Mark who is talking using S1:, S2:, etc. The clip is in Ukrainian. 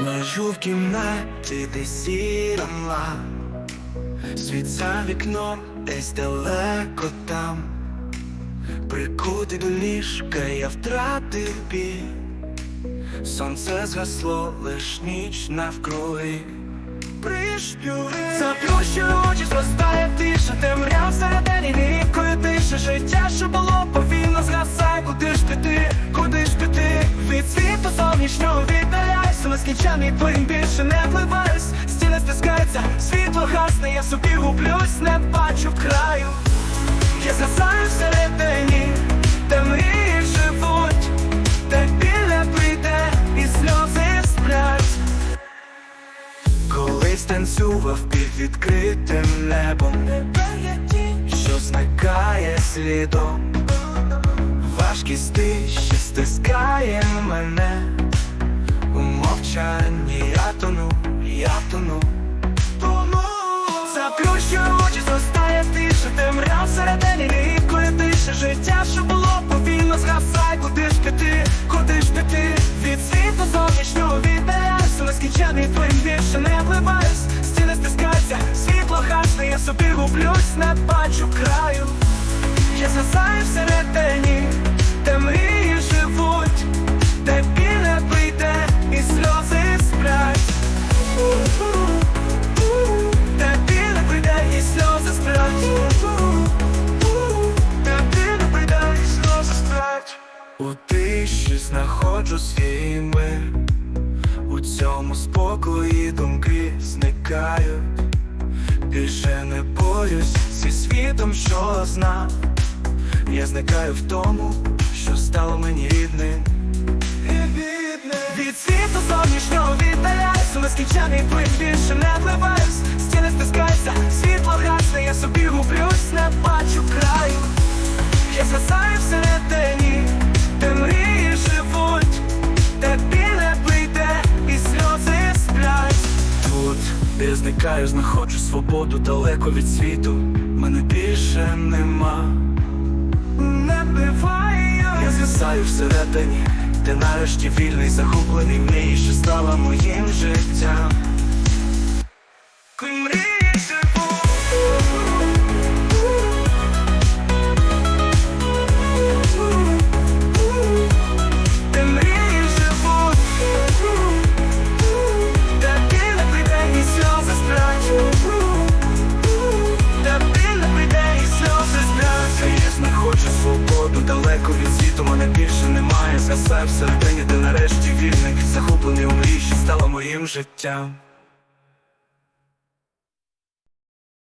S1: Лежу в кімнаті, де сіра мла. Світ за вікном, десь далеко там. Прикутий до ліжка, я втратив біль. Сонце згасло, лиш ніч навкруги. Пришпюри Заплющую очі, зростає тиша Темряв всередині рідкою тиша. Життя, що було повільно згасає. Куди ж піти, куди ж піти? Від світу зовнішнього Нескінчений плин більше не вливаюсь. Стіни стискаються, світло гасне Я собі гублюсь, не бачу краю. Я згасаю всередині, де мрії живуть Де біль не прийде і сльози сплять. Колись танцював під відкритим небом Що зникає слідом. Важкість тиші стискає мене мовчанні я тону, я тону Заплющую очі, зростає тиша Темряв всередині рідкої тиша. Життя, що було повільно згасай Куди ж піти, куди ж піти? Від світу зовнішнього У нескінчений плин більше не вливаюсь Стіни стискаються, світло гасне Я собі гублюсь, не бачу краю У тиші знаходжу свій мир. У цьому спокої думки зникають. Більше не борюсь зі світом, що знав. Я зникаю в тому, що стало мені рідним. Від світу зовнішнього віддаляюсь У нескінчений плин більше не вливаюсь. Стіни стискаються, світло гасне Я собі гублюсь, не бачу краю. Я згасаю всередині, де я зникаю, знаходжу свободу далеко від світу. Мене більше нема. Не биває Я згасаю всередині, де нарешті вільний, загублений мрії, що стала моїм життям. Далеко від світу мене більше немає. Згасаю всередині, де нарешті вільний Захоплений у мрії, що стало моїм життям